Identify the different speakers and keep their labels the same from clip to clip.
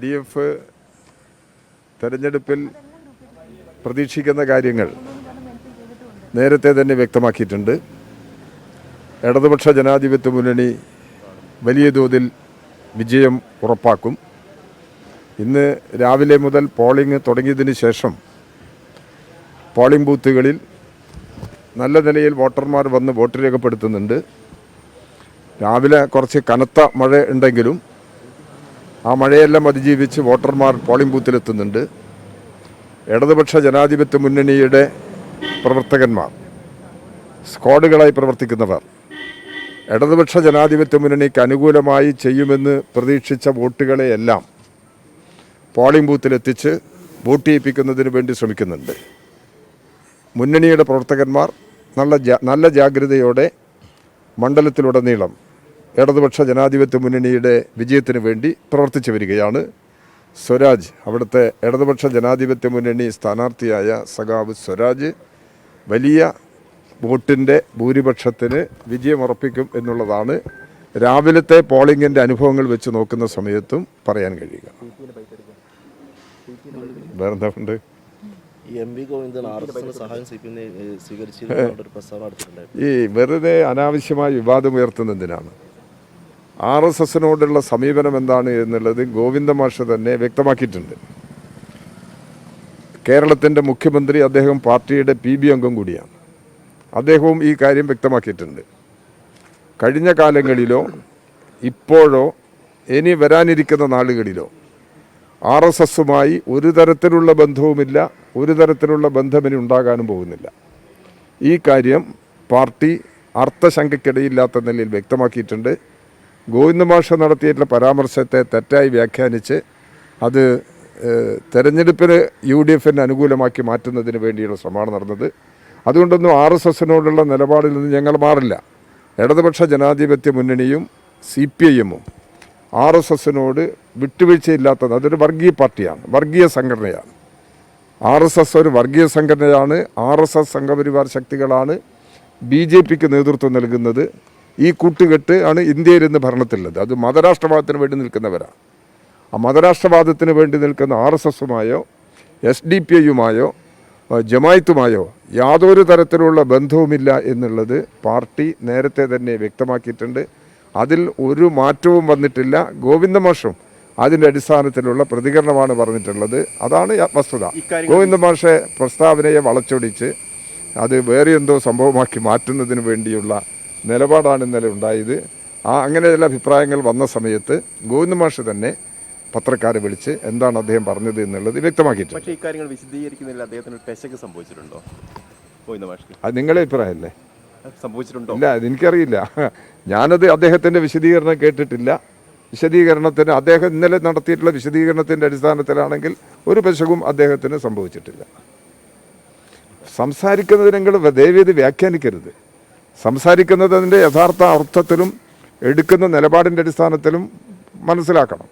Speaker 1: D F തെരഞ്ഞെടുപ്പിൽ പ്രതീക്ഷിക്കുന്ന കാര്യങ്ങൾ നേരത്തെ തന്നെ വ്യക്തമാക്കിയിട്ടുണ്ട്. ഇടതുപക്ഷ ജനാധിപത്യ മുന്നണി വലിയ തോതിൽ വിജയം ഉറപ്പാക്കും. ഇന്ന് രാവിലെ മുതൽ പോളിംഗ് തുടങ്ങിയതിന് ശേഷം പോളിംഗ് ബൂത്തുകളിൽ നല്ല നിലയിൽ വോട്ടർമാർ വന്ന് വോട്ട് രേഖപ്പെടുത്തുന്നുണ്ട്. രാവിലെ കുറച്ച് കനത്ത മഴ ഉണ്ടെങ്കിലും ആ മഴയെല്ലാം അതിജീവിച്ച് വോട്ടർമാർ പോളിംഗ് ബൂത്തിലെത്തുന്നുണ്ട്. ഇടതുപക്ഷ ജനാധിപത്യ മുന്നണിയുടെ പ്രവർത്തകന്മാർ സ്ക്വാഡുകളായി പ്രവർത്തിക്കുന്നവർ ഇടതുപക്ഷ ജനാധിപത്യ മുന്നണിക്ക് അനുകൂലമായി ചെയ്യുമെന്ന് പ്രതീക്ഷിച്ച വോട്ടുകളെയെല്ലാം പോളിംഗ് ബൂത്തിലെത്തിച്ച് വോട്ട് ചെയ്യിപ്പിക്കുന്നതിന് വേണ്ടി ശ്രമിക്കുന്നുണ്ട്. മുന്നണിയുടെ പ്രവർത്തകന്മാർ നല്ല നല്ല ജാഗ്രതയോടെ മണ്ഡലത്തിലുടനീളം ഇടതുപക്ഷ ജനാധിപത്യ മുന്നണിയുടെ വിജയത്തിന് വേണ്ടി പ്രവർത്തിച്ചു വരികയാണ്. സ്വരാജ് അവിടുത്തെ ഇടതുപക്ഷ ജനാധിപത്യ മുന്നണി സ്ഥാനാർത്ഥിയായ സഖാവ് സ്വരാജ് വലിയ വോട്ടിന്റെ ഭൂരിപക്ഷത്തിന് വിജയമുറപ്പിക്കും എന്നുള്ളതാണ് രാവിലത്തെ പോളിംഗിന്റെ അനുഭവങ്ങൾ വെച്ച് നോക്കുന്ന സമയത്തും പറയാൻ കഴിയുക. വേറെന്താ ഉണ്ട്?
Speaker 2: ഈ
Speaker 1: വെറുതെ അനാവശ്യമായ വിവാദം ഉയർത്തുന്നതിനാണ് ആർ എസ് എസിനോടുള്ള സമീപനം എന്താണ് എന്നുള്ളത് ഗോവിന്ദ മാഷ് തന്നെ വ്യക്തമാക്കിയിട്ടുണ്ട്. കേരളത്തിന്റെ മുഖ്യമന്ത്രി അദ്ദേഹം പാർട്ടിയുടെ പി ബി അംഗം കൂടിയാണ്. അദ്ദേഹവും ഈ കാര്യം വ്യക്തമാക്കിയിട്ടുണ്ട്. കഴിഞ്ഞ കാലങ്ങളിലോ ഇപ്പോഴോ ഇനി വരാനിരിക്കുന്ന നാളുകളിലോ ആർ എസ് എസുമായി ഒരു തരത്തിലുള്ള ബന്ധവുമില്ല ഒരു തരത്തിലുള്ള ബന്ധം ഇനി ഉണ്ടാകാനും പോകുന്നില്ല. ഈ കാര്യം പാർട്ടി അർത്ഥശങ്കയ്ക്കിടയില്ലാത്ത നിലയിൽ വ്യക്തമാക്കിയിട്ടുണ്ട്. ഗോവിന്ദ മാഷ നടത്തിയിട്ടുള്ള പരാമർശത്തെ തെറ്റായി വ്യാഖ്യാനിച്ച് അത് തെരഞ്ഞെടുപ്പിന് യു ഡി എഫിന് അനുകൂലമാക്കി മാറ്റുന്നതിന് വേണ്ടിയുള്ള ശ്രമമാണ് നടന്നത്. അതുകൊണ്ടൊന്നും ആർ എസ് എസിനോടുള്ള നിലപാടിൽ നിന്ന് ഞങ്ങൾ മാറില്ല. ഇടതുപക്ഷ ജനാധിപത്യ മുന്നണിയും C P I R S എസിനോട് വിട്ടുവീഴ്ചയില്ലാത്തത് അതൊരു വർഗീയ പാർട്ടിയാണ് വർഗീയ സംഘടനയാണ്. ആർ എസ് എസ് ഒരു വർഗീയ സംഘടനയാണ് ആർ എസ് എസ് സംഘപരിവാർ ശക്തികളാണ് ബി ജെ പിക്ക് നേതൃത്വം നൽകുന്നത്. ഈ കൂട്ടുകെട്ട് ആണ് ഇന്ത്യയിൽ ഇന്ന് ഭരണത്തിലുള്ളത്. അത് മതരാഷ്ട്രവാദത്തിന് വേണ്ടി നിൽക്കുന്നവരാണ് ആ മതരാഷ്ട്രവാദത്തിന് വേണ്ടി നിൽക്കുന്ന ആർ എസ് എസുമായോ എസ് ഡി പി ഐയുമായോ ജമായത്തുമായോ യാതൊരു തരത്തിലുള്ള ബന്ധവുമില്ല എന്നുള്ളത് പാർട്ടി നേരത്തെ തന്നെ വ്യക്തമാക്കിയിട്ടുണ്ട്. അതിൽ ഒരു മാറ്റവും വന്നിട്ടില്ല. ഗോവിന്ദമാഷും അതിന്റെ അടിസ്ഥാനത്തിലുള്ള പ്രതികരണമാണ് പറഞ്ഞിട്ടുള്ളത്. അതാണ് വസ്തുത. ഗോവിന്ദമാഷെ പ്രസ്താവനയെ വളച്ചൊടിച്ച് അത് വേറെ എന്തോ സംഭവമാക്കി മാറ്റുന്നതിന് വേണ്ടിയുള്ള നിലപാടാണ് ഇന്നലെ ഉണ്ടായത്. ആ അങ്ങനെ ചില അഭിപ്രായങ്ങൾ വന്ന സമയത്ത് ഗോവിന്ദമാഷ് തന്നെ പത്രക്കാരെ വിളിച്ച് എന്താണ് അദ്ദേഹം പറഞ്ഞത് എന്നുള്ളത് വ്യക്തമാക്കിയിട്ടുണ്ട്.
Speaker 3: പക്ഷേ ഇക്കാര്യങ്ങൾ വിശദീകരിക്കുന്നില്ല അദ്ദേഹത്തിന് ഒരു പെശക് സംഭവിച്ചിട്ടുണ്ടോ? ഗോവിന്ദ മാഷ്
Speaker 1: അത് നിങ്ങളെ അഭിപ്രായമല്ലേ?
Speaker 3: സംഭവിച്ചിട്ടുണ്ടോ?
Speaker 1: ഇല്ല എനിക്കറിയില്ല. ഞാനത് അദ്ദേഹത്തിന്റെ വിശദീകരണം കേട്ടിട്ടില്ല. വിശദീകരണത്തിന് അദ്ദേഹം ഇന്നലെ നടത്തിയിട്ടുള്ള വിശദീകരണത്തിന്റെ അടിസ്ഥാനത്തിലാണെങ്കിൽ ഒരു പശകും അദ്ദേഹത്തിന് സംഭവിച്ചിട്ടില്ല. സംസാരിക്കുന്നതിനെങ്കിലും ദയവേത് വ്യാഖ്യാനിക്കരുത്. സംസാരിക്കുന്നത് അതിന്റെ യഥാർത്ഥ അർത്ഥത്തിലും എടുക്കുന്ന നിലപാടിന്റെ അടിസ്ഥാനത്തിലും മനസ്സിലാക്കണം.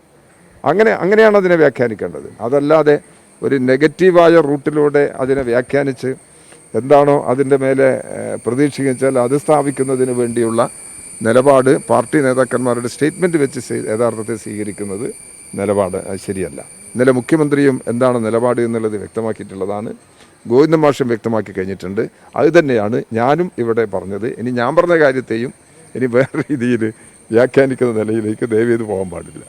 Speaker 1: അങ്ങനെ അങ്ങനെയാണ് അതിനെ വ്യാഖ്യാനിക്കേണ്ടത്. അതല്ലാതെ ഒരു നെഗറ്റീവായ റൂട്ടിലൂടെ അതിനെ വ്യാഖ്യാനിച്ച് എന്താണോ അതിന്റെ മേലെ പ്രതീക്ഷിച്ചാൽ അത് സ്ഥാപിക്കുന്നതിന് വേണ്ടിയുള്ള നിലപാട് പാർട്ടി നേതാക്കന്മാരുടെ സ്റ്റേറ്റ്മെന്റ് വെച്ച് യഥാർത്ഥത്തെ സ്വീകരിക്കുന്നത് നിലപാട് ശരിയല്ല. ഇന്നലെ മുഖ്യമന്ത്രിയും എന്താണ് നിലപാട് എന്നുള്ളത് വ്യക്തമാക്കിയിട്ടുള്ളതാണ്. ഗോവിന്ദ മാഷം വ്യക്തമാക്കി കഴിഞ്ഞിട്ടുണ്ട്. അത് തന്നെയാണ് ഞാനും ഇവിടെ പറഞ്ഞത്. ഇനി ഞാൻ പറഞ്ഞ കാര്യത്തെയും ഇനി വേറെ രീതിയിൽ വ്യാഖ്യാനിക്കുന്ന നിലയിലേക്ക് ദയവേത് പോകാൻ പാടില്ല.